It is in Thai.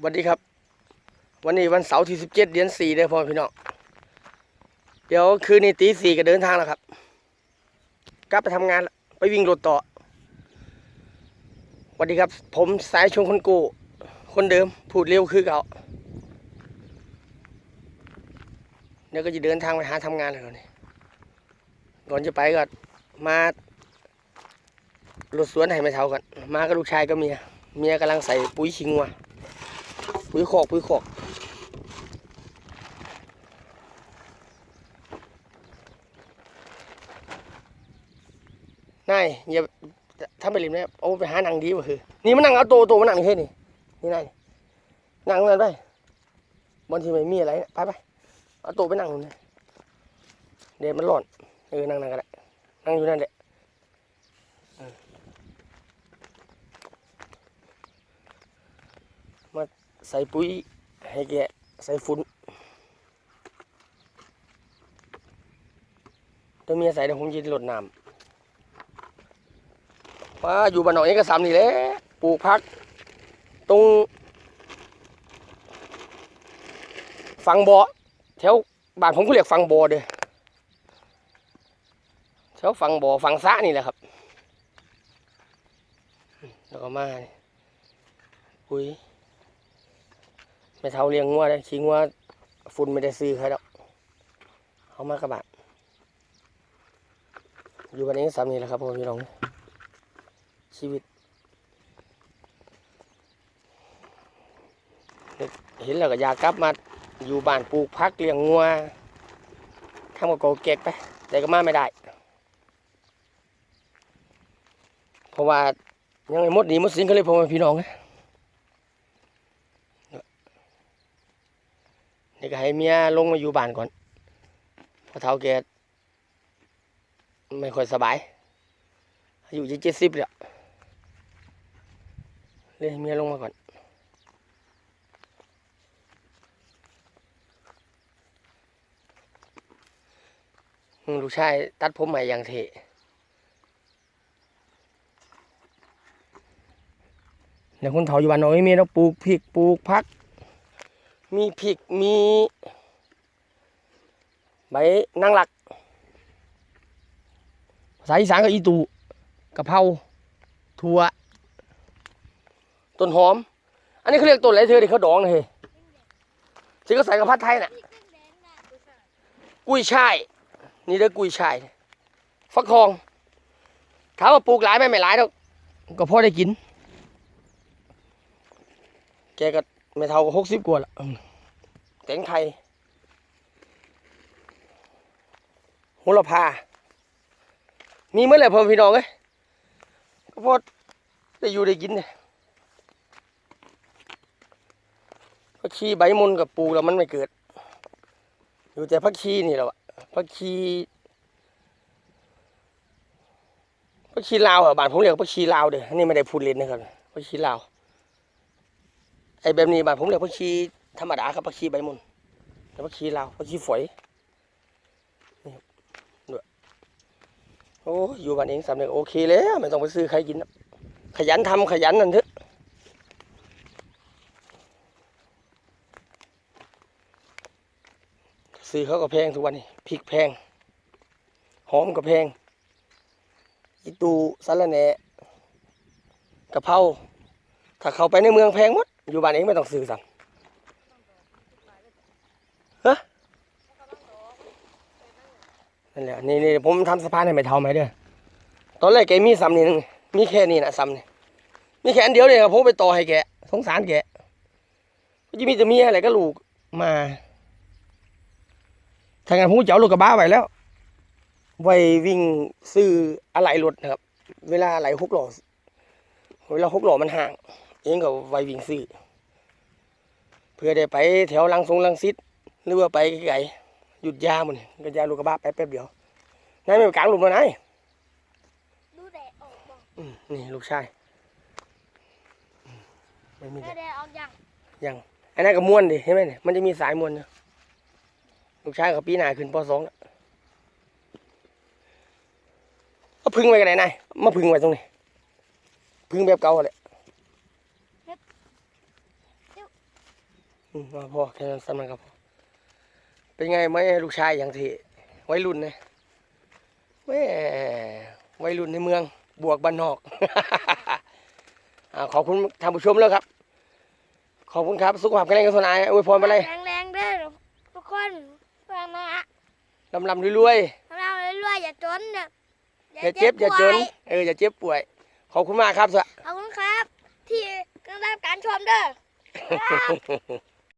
สวัสดีครับ วันนี้วันเสาร์ที่สิบเจ็ดเดือนสี่เด้อพ่อพี่น้องเดี๋ยวคืนนี้ตีสี่ก็เดินทางแล้วครับ กลับไปทำงานไปวิ่งรถต่อสวัสดีครับ ผมสายชงคนกูคนเดิมพูดเร็วคือเก่าเดี๋ยวก็จะเดินทางไปหาทำงานแล้วนี่ก่อนจะไปก็มารถสวนให้ไม่เท่ากันมากับลูกชายก็เมียเมียกำลังใส่ปุ๋ยชิงวัว ปุ๋ยคอกปุ๋ยคอกนายอย่าถ้าไปริมเนี่ยเอาไปหาหนังดีกว่าคือ นี่มันนั่งเอาโตโตมานั่งแค่นี่นี่นายนั่งนั่นไปบางทีไม่มีอะไรไปไปเอาโตไปนั่งนู่นเลยเดี๋ยวมันร้อนเออนั่งนั่งก็ได้นั่งอยู่นั่นแหละ ใส่ปุ๋ยให้แกใส่ฝุ่นตัวเมียใส่เดี๋ยวผมจะลดน้ำว่าอยู่บ้านนอกเอกสามนี่แหละปลูกพัก ตรงฝังบ่อแถวบ้านผมก็เรียกฝังบ่อเด้อแถวฝังบ่อฝังสะนี่แหละครับ แล้วก็มาปุ๋ย ไม่เท่าเลี้ยงงัวได้ขี้งัวฝุ่นไม่ได้ซื้อใครดอกเอามากระบะอยู่วันนี้สามีแล้วครับพ่อพี่น้องชีวิตเห็นแล้วก็อยากกลับมาอยู่บ้านปลูกพักเลี้ยงงัวทำกับโกเก็กไปแต่ก็มาไม่ได้ เพราะว่ายังไงมดหนีมดสิงก็เลยพ่อพี่น้องนะ นี่ก็ให้ เมียลงมาอยู่บ้านก่อนเพราะเท่าแกไม่ค่อยสบายอายุจะเจ็ดสิบแล้วเลยให้เมียลงมาก่อนลูกชายตัดผมใหม่อย่างเท่เดี๋ยวคนเฒ่าอยู่บ้านน้อยมีเราะปลูกพริกปลูกผัก มีพริกมีใบนางหลักภาษาอีสานก็อีตูกะเพราถั่วต้นหอม อันนี้เขาเรียกต้นอะไรเธอที่เขาดองนะเฮ้ยที่เขาใส่กับผัดไทยน่ะ กุ้ยช่าย นี่เด้อกุ้ยช่ายฟักทอง ถามว่าปลูกหลายไหมไม่หลายดอกก็พอได้กิน แกก็ ไม่เท่ากับหกสิบกว่าละอืมแตงไทยโหระพา มีเมื่อไหร่พ่อพี่น้องเอ้ยก็พอได้อยู่ได้กินเนี่ยพักชีใบมนกับปูแล้วมันไม่เกิด อยู่แต่พักชีนี่แหละวะพักชีพักชีลาวเหรอบ้านผมเรียกพักชีลาวเด้ออันนี้ไม่ได้พูดเล่นนะครับพักชีลาว ไอ้แบบนี้บ้านผมเรียกพักชีธรรมดาครับพักชีใบมุนแต่พักชีลาวพักชีฝอยนี่ครับด้วยโอ้ยอยู่บ้านเองสำเร็จโอเคแล้วไม่ต้องไปซื้อใครกินนะขยันทำขยันนั่นเถอะซื้อเขาก็แพงทุกวันนี้พริกแพงหอมก็แพงอีตูสารแหน่กะเพราถ้าเข้าไปในเมืองแพงหมด อยู่บ้านเองไม่ต้องซื้อสั่งฮะนั่นแหละนี่นี่ผมทำสะพานให้ไม่เท่าไหมเด้อตอนแรกแกมีซ้ำนี่นึงมีแค่นี้นะซ้ำนี่มีแค่อันเดียวเลยครับผมไปต่อให้แกสงสารแกก็จะมีแต่เมีอะไรก็ลูกมาทางานผมจะเอารถกระบะไว้แล้ว ไว้วิ่งซื้ออะไหล่รถนะครับ เวลาอะไหล่หกหล่อเวลาหกหล่อมันห่าง เองก็ไว้วิ่งซื้อเพื่อได้ไปแถวลังทรงลังซิดหรือว่าไปไกลๆหยุดยามันก็ยาลูกกระบะไปแป๊บเดียวนายไม่ไปกลางหลุมแล้วนายดูแดดออกบอกอืมนี่ลูกชายอืมไม่มีแดเด็กดออกยังยังอันนั้นก็ม้วนดิเห็นไหมเนี่ยมันจะมีสายม้วนเนี่ยลูกชายกับปีหน้าขึ้นปสองแล้วเอาพึ่งไว้กันไหนนายมาพึ่งไว้ตรงนี้พึ่งแบบเก่าเลย อืมมาพอแค่นั้นสำนักครับพอเป็นไงไหมลูกชายอย่างที่วัยรุ่นนะแม่วัยรุ่นในเมือง บวกบ้านนอกอ่าขอบคุณท่านผู้ชมแล้วครับ ขอบคุณครับ สุขภาพแข็งแรงกันสนายอวยพรไปเลยแรงๆเด้อทุกคนเพื่อนนะลำลำรวยเราเรื่อยๆอย่าจนเด้อๆอย่าเจ็บอย่าจนป่วยเอออย่าเจ็บป่วย ขอบคุณมากครับสวัสขอบคุณครับ ที่กำลังการชมเด้อครับ